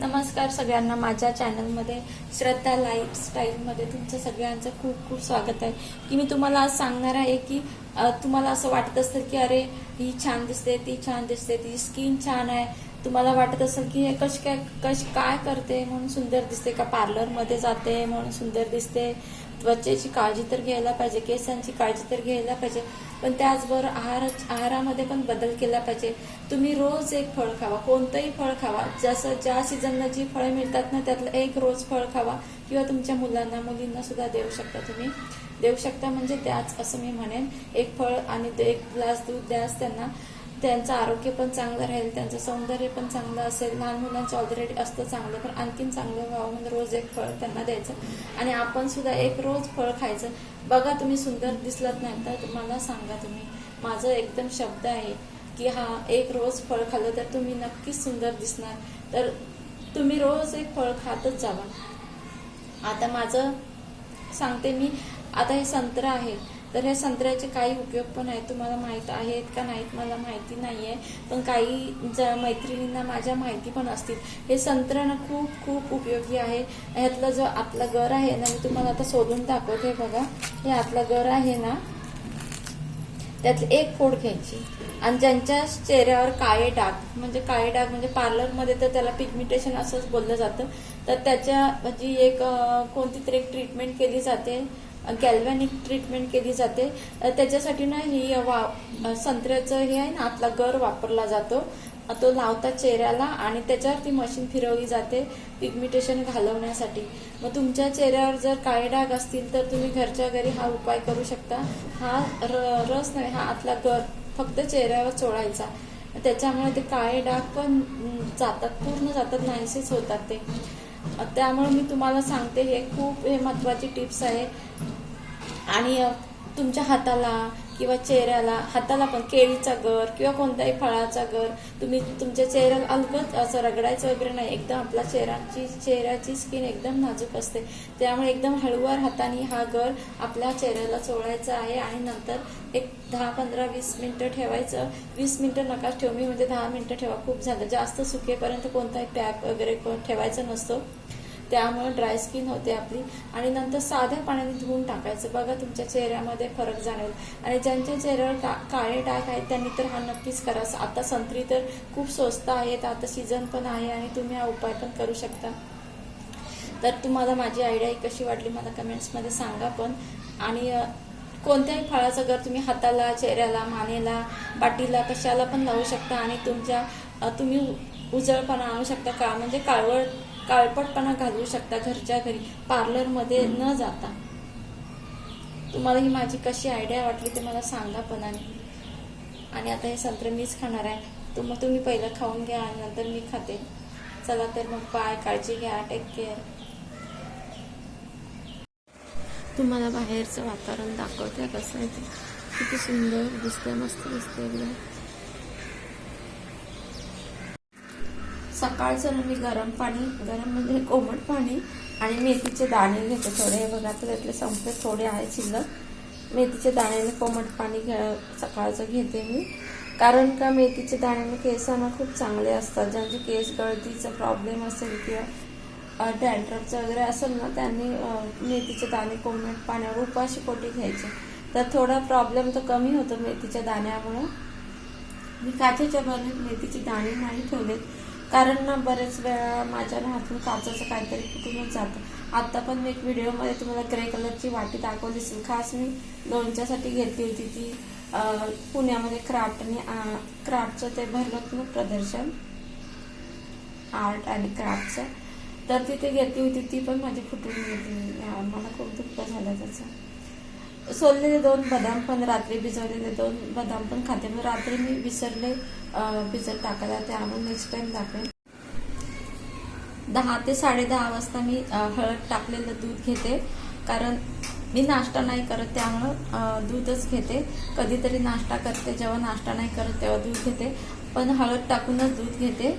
नमस्कार सगळ्यांना. माझ्या चॅनलमध्ये श्रद्धा लाईफस्टाईलमध्ये तुमचं सगळ्यांचं खूप खूप स्वागत आहे. की मी तुम्हाला आज सांगणार आहे की तुम्हाला असं वाटत असेल की अरे ही छान दिसते ती छान दिसते ती स्किन छान आहे. तुम्हाला वाटत असेल की हे कश काय कश काय करते म्हणून सुंदर दिसते का? पार्लरमध्ये जाते म्हणून सुंदर दिसते. त्वचेची काळजी तर घ्यायला पाहिजे केसांची काळजी तर घ्यायला पाहिजे. पण त्याचबरोबर आहार आहारामध्ये पण बदल केला पाहिजे. तुम्ही रोज एक फळ खावा कोणतंही फळ खावा. जसं ज्या सीझनला जी फळं मिळतात ना त्यातलं एक रोज फळ खावा किंवा तुमच्या मुलांना मुलींना सुद्धा देऊ शकता तुम्ही. देऊ शकता म्हणजे त्याच असं मी म्हणेन. एक फळ आणि एक ग्लास दूध द्यास त्यांना. त्यांचं आरोग्य पण चांगलं राहील त्यांचं सौंदर्य पण चांगलं असेल लहान मुलांचं ऑलरेडी असतं चांगलं पण आणखीन चांगलं व्हावं म्हणून रोज एक फळ त्यांना द्यायचं. आणि आपण सुद्धा एक रोज फळ खायचं. बघा तुम्ही सुंदर दिसलात नाही तर मला सांगा तुम्ही. माझं एकदम शब्द आहे की हा एक रोज फळ खाल्लं तर तुम्ही नक्कीच सुंदर दिसणार. तर तुम्ही रोज एक फळ खातच जावा. आता माझं सांगते मी. आता हे संत्र आहे. तर ह्या संत्र्याचे काही उपयोग पण आहेत तुम्हाला माहीत आहेत का नाहीत? मला माहिती नाही आहे पण काही ज मैत्रिणींना माझ्या माहिती पण असतील. हे संत्र ना खूप खूप उपयोगी आहे. ह्यातला जो आतला गर आहे ना मी तुम्हाला आता शोधून दाखवते बघा. हे आतला गर आहे ना त्यातली एक फोड घ्यायची. आणि ज्यांच्या चेहऱ्यावर काळे डाग म्हणजे काळे डाग म्हणजे पार्लरमध्ये तर त्याला पिगमिटेशन असंच बोललं जातं. तर त्याच्या जी एक कोणती तरी एक ट्रीटमेंट केली जाते. गॅल्व्हॅनिक ट्रीटमेंट केली जाते. त्याच्यासाठी ना ही वा संत्र्याचं हे आहे ना आतला गर वापरला जातो. तो लावतात चेहऱ्याला आणि त्याच्यावर ती मशीन फिरवली जाते पिगमिटेशन घालवण्यासाठी. मग तुमच्या चेहऱ्यावर जर काळे डाग असतील तर तुम्ही घरच्या घरी हा उपाय करू शकता. हा र- रस नाही हा आतला गर फक्त चेहऱ्यावर चोळायचा. त्याच्यामुळे ते काळे डाग पण जातात पूर्ण जातात नाहीसेच होतात ते. त्यामुळे मी तुम्हाला सांगते हे खूप हे महत्वाची टिप्स आहे. आणि तुमच्या हाताला किंवा चेहऱ्याला हाताला पण केळीचा गर किंवा कोणत्याही फळाचा गर तुम्ही तुमच्या चेहऱ्याला अलगच असं रगडायचं वगैरे नाही. एकदम आपल्या चेहऱ्याची चेहऱ्याची स्किन एकदम नाजूक असते. त्यामुळे एकदम हळूवार हाताने हा गर आपल्या चेहऱ्याला चोळायचा आहे आणि नंतर एक दहा पंधरा वीस मिनटं ठेवायचं. वीस मिनटं नका ठेवू. मी म्हणजे दहा मिनटं ठेवा. खूप झालं. जास्त सुकेपर्यंत कोणताही पॅक वगैरे ठेवायचा ठेवायचं नसतो. त्यामुळे ड्राय स्किन होते आपली. आणि नंतर साध्या पाण्याने धुवून टाकायचं. बघा तुमच्या चेहऱ्यामध्ये फरक जाणवेल. आणि ज्यांच्या चेहऱ्यावर का काळे डाग आहेत त्यांनी तर हा नक्कीच करा. आता संत्री तर खूप स्वस्त आहेत. आता सीझन पण आहे आणि तुम्ही हा उपाय पण करू शकता. तर तुम्हाला माझी आयडिया ही कशी वाटली मला कमेंट्समध्ये सांगा पण. आणि कोणत्याही फळाचं घर तुम्ही हाताला चेहऱ्याला मानेला बाटीला कशाला पण लावू शकता. आणि तुमच्या तुम्ही उजळपणा आणू शकता. का म्हणजे काळवळ काळपटपणा घालवू शकता घरच्या घरी पार्लरमध्ये न जाता. तुम्हाला ही माझी कशी आयडिया वाटली ते मला सांगा पण आणि आणि आता हे संत्र मीच खाणार आहे. तुम तुम्ही पहिलं खाऊन घ्या आणि नंतर मी खाते. चला तर मग बाय काळजी घ्या टेक केअर तुम्हाला बाहेरचं वातावरण दाखवते कसं आहे ते. किती सुंदर दिसतंय मस्त दिसतंय एकदम. सकाळचं ना मी गरम पाणी गरम म्हणजे कोमट पाणी आणि मेथीचे दाणे घेते. थोडे हे बघा तर त्यातले संपले थोडे आहे शिल्लक. मेथीचे दाण्याने कोमट पाणी घ्या सकाळचं घेते मी. कारण का मेथीचे दाण्याने केसांना खूप चांगले असतात. ज्यांचे केस गळतीचा प्रॉब्लेम असेल किंवा डॅन्ड्रफचं वगैरे असेल ना त्यांनी मेथीचे दाणे कोमट पाण्यावर उपाशी पोटी घ्यायचे. तर थोडा प्रॉब्लेम तर कमी होतो मेथीच्या दाण्यामुळं. मी काचेच्या बरणीत मेथीचे दाणे नाही ठेवलेत. कारण ना बरेच वेळा माझ्या ना हातून काचाचं काहीतरी फुटूनच जातं. आत्ता पण मी एक व्हिडिओमध्ये तुम्हाला ग्रे कलरची वाटी दाखवली असेल. खास मी लोणच्यासाठी घेतली होती ती पुण्यामध्ये क्राफ्टने क्राफ्टचं ते भरलं होतं प्रदर्शन. आर्ट आणि क्राफ्टचं. तर तिथे घेतली होती ती पण माझी फुटून गेली. मला खूप दुःख झालं त्याचं. सोललेले दोन बदाम पण रात्री भिजवलेले दोन बदाम पण खाते. मग रात्री मी विसरले भिजत टाकायला. ते आणून नेक्स्ट टाइम दाखवेन. दहा ते साडेदहा वाजता मी हळद टाकलेलं दूध घेते. कारण मी नाश्ता नाही करत त्यामुळं दूधच घेते. कधीतरी नाश्ता करते. जेव्हा नाश्ता नाही करत तेव्हा दूध घेते. पण हळद टाकूनच दूध घेते.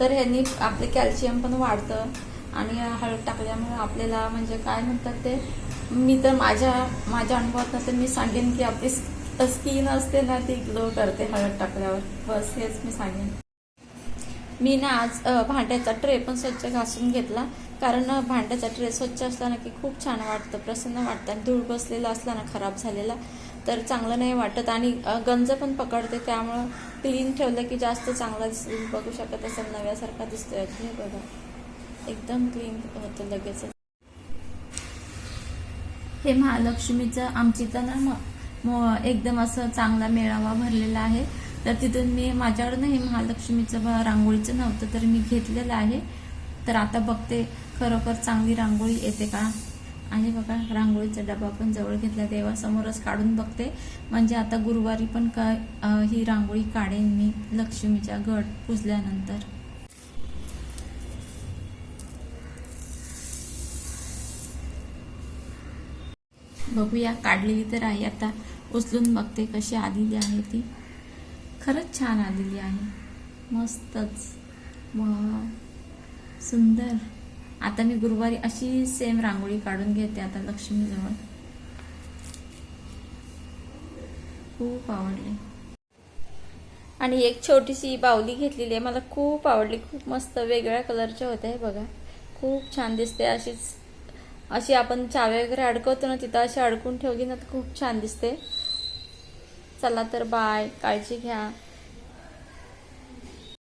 तर ह्यांनी आपले कॅल्शियम पण वाढतं. आणि हळद टाकल्यामुळे आपल्याला म्हणजे काय म्हणतात ते मी तर माझ्या माझ्या अनुभवात तर मी सांगेन की आपली स्किन असते ना ती ग्लो करते हळद टाकल्यावर. बस हेच मी सांगेन. मी ना आज भांड्याचा ट्रे पण स्वच्छ घासून घेतला. कारण भांड्याचा ट्रे स्वच्छ असला ना की खूप छान वाटतं प्रसन्न वाटतं आणि धूळ बसलेला असला ना खराब झालेला तर चांगलं नाही वाटत. आणि गंज पण पकडते त्यामुळं क्लीन ठेवलं की जास्त चांगला दिसेल. बघू शकत असेल नव्यासारखा दिसतोय. अगदी बघा. एकदम क्लीन होतं लगेच हे महालक्ष्मीचं आमची तर ना म- एकदम असं चांगला मेळावा भरलेला आहे. तर तिथून मी माझ्याकडनं हे महालक्ष्मीचं रांगोळीचं नव्हतं तर मी घेतलेलं आहे. तर आता बघते खरोखर चांगली रांगोळी येते का? आणि बघा रांगोळीचा डबा पण जवळ घेतला देवासमोरच काढून बघते. म्हणजे आता गुरुवारी पण का ही रांगोळी काढेन मी लक्ष्मीच्या घट पुजल्यानंतर. बघूया. काढलेली तर आहे. आता उचलून बघते कशी आलेली आहे ती. खरंच छान आलेली आहे. मस्तच. वा सुंदर. आता मी गुरुवारी अशी सेम रांगोळी काढून घेते आता लक्ष्मीजवळ. खूप आवडली. आणि एक छोटीशी बावली घेतलेली आहे. मला खूप आवडली. खूप मस्त वेगळ्या कलरच्या होत्या हे बघा. खूप छान दिसते अशीच. अशी आपण चावे वगैरे अडकवतो ना तिथं अशी अडकून ठेवली ना तर खूप छान दिसते. चला तर बाय काळजी घ्या.